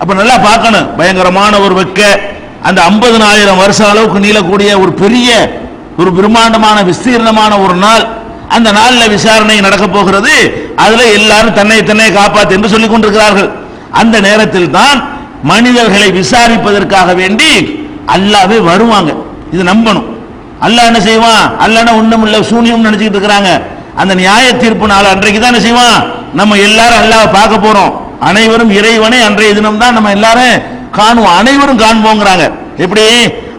அப்ப நல்லா பார்க்கணும். பயங்கரமான ஒரு வெக்க. அந்த 50000 வருஷம் அளவுக்கு நீளக்கூடிய ஒரு பெரிய ஒரு பிரம்மாண்டமான விஸ்தீர்ணமான ஒரு நாள். அந்த நாளில் விசாரணை நடக்க போகிறது. அதுல எல்லாரும் தன்னை தன்னை காப்பாத்து என்று சொல்லிக் கொண்டிருக்கிறார்கள். அந்த நேரத்தில் தான் மனிதர்களை விசாரிப்பதற்காக வேண்டி அல்லாவே வருவாங்க. இது நம்பணும். அல்லாஹ் என்ன செய்வான்? அல்லாஹ் ஒண்ணும் இல்ல சூனியம் நினைச்சிட்டு இருக்கிறாங்க. அந்த நியாய தீர்ப்பு நாள் அன்றைக்கு தான் என்ன செய்வான்? நம்ம எல்லாரும் அல்லாவை பார்க்க போறோம். அனைவரும் இறைவனை அன்றைய தினம் தான் நம்ம எல்லாரும் காணுவோம். அனைவரும் காண்போங்கிறாங்க. எப்படி?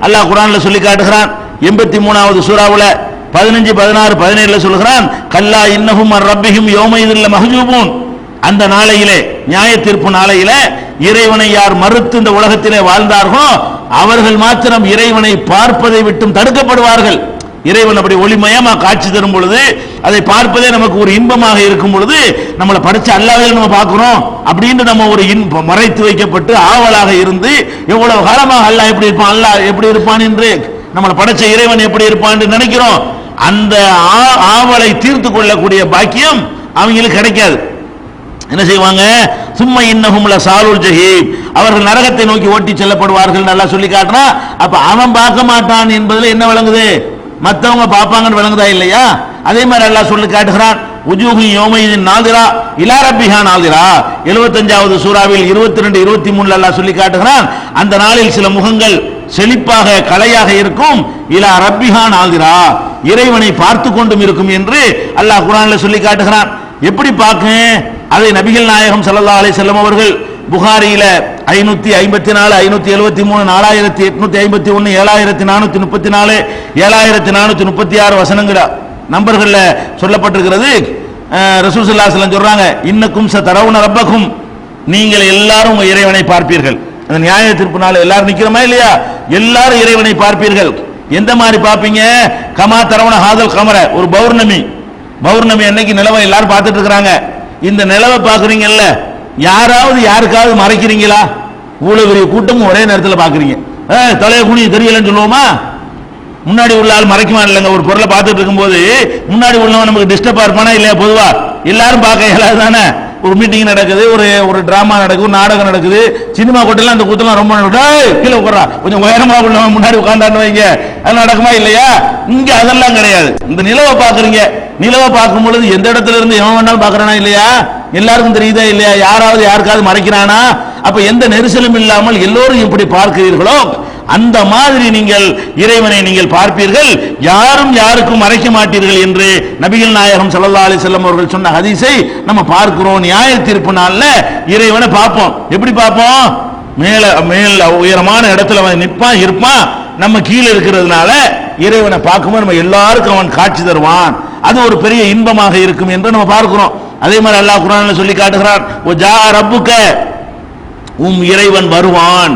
அல்லாஹ் குரான்ல சொல்லி காட்டுகிறான். எண்பத்தி மூணாவது சூறாவில் பதினஞ்சு பதினாறு பதினேழுல சொல்லுகிறான் கல்லா இன்னகும் ரப்பிகும் யோமைதில்ல மகஜூபூன் அந்த நாளையிலே நியாய தீர்ப்பு நாளையிலே இறைவனை யார் மறுத்து இந்த உலகத்திலே வாழ்ந்தார்களோ அவர்கள் மாத்திரம் இறைவனை பார்ப்பதை விட்டும் தடுக்கப்படுவார்கள். இறைவன் அப்படி ஒளிமயமா காட்சி தரும் பொழுது அதை பார்ப்பதே நமக்கு ஒரு இன்பமாக இருக்கும் பொழுது நம்மளை படிச்ச அல்லாவே நம்ம பார்க்கிறோம் அப்படின்னு நம்ம ஒரு இன்பம் மறைத்து வைக்கப்பட்டு ஆவலாக இருந்து எவ்வளவு காலமாக அல்லாஹ் எப்படி இருப்பான் அல்லாஹ் எப்படி இருப்பான் என்று நம்மளை படைச்ச இறைவன் எப்படி இருப்பான் நினைக்கிறோம். அந்த ஆ- ஆவலை தீர்த்து கொள்ளக்கூடிய பாக்கியம் அவங்களுக்கு கிடைக்காது. என்ன செய்வாங்க? சும்மா இன்னகும்ல சாலுல் ஜஹீம். அவர்கள் நரகத்தை நோக்கி ஓட்டி செல்லப்படுவார்கள் நல்லா சொல்லி காட்டுறான். அப்ப அவன் பார்க்க மாட்டான் என்பதில் என்ன விளங்குது? மத்தவங்க பார்ப்பாங்கன்னு விளங்குதா இல்லையா? அதே மாதிரி அல்லாஹ் சொல்லி காட்டுகிறான் உஜூஹி யோமையின் நாதிரா இலா ரப்பிஹா நாதிரா 75வது சூறாவில் 22 ரெண்டு இருபத்தி மூணுல அல்லாஹ் சொல்லி காட்டுகிறான் அந்த நாளில் சில முகங்கள் செழிப்பாக கலையாக இருக்கும். இலா ரப்பிஹா நாதிரா இறைவனை பார்த்து கொண்டும் இருக்கும் என்று அல்லாஹ் குரான்ல சொல்லி காட்டுகிறான். எப்படி பார்க்க அதை நபிகள் நாயகம் சல்லா அலி செல்லம் அவர்கள் புகாரியில ஐநூத்தி ஐம்பத்தி நாலு ஐநூத்தி எழுபத்தி மூணு நாலாயிரத்தி எட்நூத்தி ஐம்பத்தி ஒன்னு ஏழாயிரத்தி நானூத்தி முப்பத்தி நாலு ஏழாயிரத்தி நானூத்தி முப்பத்தி ஆறு வசனங்கள் நம்பர்கள் சொல்லப்பட்டிருக்கிறது அஹ், ரசூல் சொல்றாங்க இன்னக்கும் ச தரவுன ரப்பக்கும். நீங்கள் எல்லாரும் உங்க இறைவனை பார்ப்பீர்கள். அந்த நியாய தீர்ப்பு நாள் எல்லாரும் நிக்கிறோமா இல்லையா? எல்லாரும் இறைவனை பார்ப்பீர்கள். எந்த மாதிரி பார்ப்பீங்க? கமா தரவன ஹாதல் கமர. ஒரு பௌர்ணமி. பௌர்ணமி அன்னைக்கு நிலவை எல்லாரும் பார்த்துட்டு இருக்கிறாங்க. இந்த நிலவை பார்க்குறீங்கல்ல யாராவது யாருக்காவது மறைக்கிறீங்களா? இவ்வளவு பெரிய கூட்டமும் ஒரே நேரத்தில் பார்க்குறீங்க தலைய குனி தெரியலன்னு சொல்லுவோமா? முன்னாடி உள்ள ஆள் மறைக்குமா இல்லைங்க? ஒரு பொருளை பார்த்துட்டு இருக்கும்போது முன்னாடி உள்ளவன் நமக்கு டிஸ்டர்பாக இருப்பானா இல்லையா? பொதுவாக எல்லாரும் பார்க்க இயலாது தானே? ஒரு மீட்டிங் நடக்குது ஒரு ஒரு டிராமா நடக்குது ஒரு நாடகம் நடக்குது. சினிமா கோட்டையில அந்த கூத்தெல்லாம் ரொம்ப நடக்குது. கீழே உட்காரா கொஞ்சம் உயரமா உள்ளவன் முன்னாடி உட்காந்தான்னு வைங்க. அது நடக்குமா இல்லையா? இங்க அதெல்லாம் கிடையாது. இந்த நிலவை பாக்குறீங்க நிலவை பார்க்கும் பொழுது எந்த இடத்துல இருந்து எவன் வேணாலும் பாக்குறானா இல்லையா? எல்லாருக்கும் தெரியுதா இல்லையா? யாராவது யாருக்காவது மறைக்கிறானா? அப்ப எந்த நெரிசலும் இல்லாமல் எல்லோரும் இப்படி பார்க்கிறீர்களோ அந்த மாதிரி நீங்கள் இறைவனை நீங்கள் பார்ப்பீர்கள். யாரும் யாருக்கும் மறைக்க மாட்டீர்கள் என்று நபிகள் நாயகம் சல்லா அலி செல்லம் அவர்கள் சொன்ன ஹதீஸை நம்ம பார்க்கிறோம். நியாய தீர்ப்பு நாள்ல இறைவனை பார்ப்போம். எப்படி பார்ப்போம்? மேல மேல உயரமான இடத்துல அவன் நிற்பான் இருப்பான். நம்ம கீழே இருக்கிறதுனால இறைவனை பார்க்கும்போது நம்ம எல்லாருக்கும் அவன் காட்சி தருவான். அது ஒரு பெரிய இன்பமாக இருக்கும் என்று நம்ம பார்க்கிறோம். அதே மாதிரி அல்லாஹ் குரான் சொல்லி காட்டுகிறான் ஓ ஜா ரப்புக்க உம் இறைவன் வருவான்.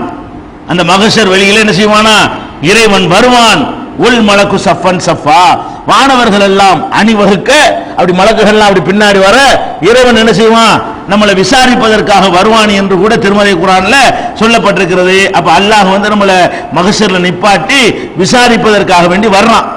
அந்த மகசர் வெளியில என்ன செய்வானா? இறைவன் வருவான். உள் மலக்கு சஃபன் சஃபா. வானவர்கள் எல்லாம் அணிவகுக்க அப்படி மலக்குகள் எல்லாம் அப்படி பின்னாடி வர இறைவன் என்ன செய்வான்? நம்மளை விசாரிப்பதற்காக வருவான் என்று கூட திருமலை குரான்ல சொல்லப்பட்டிருக்கிறது. அப்ப அல்லாஹ் வந்து நம்மளை மகசர்ல நிப்பாட்டி விசாரிப்பதற்காக வேண்டி வர்றான்.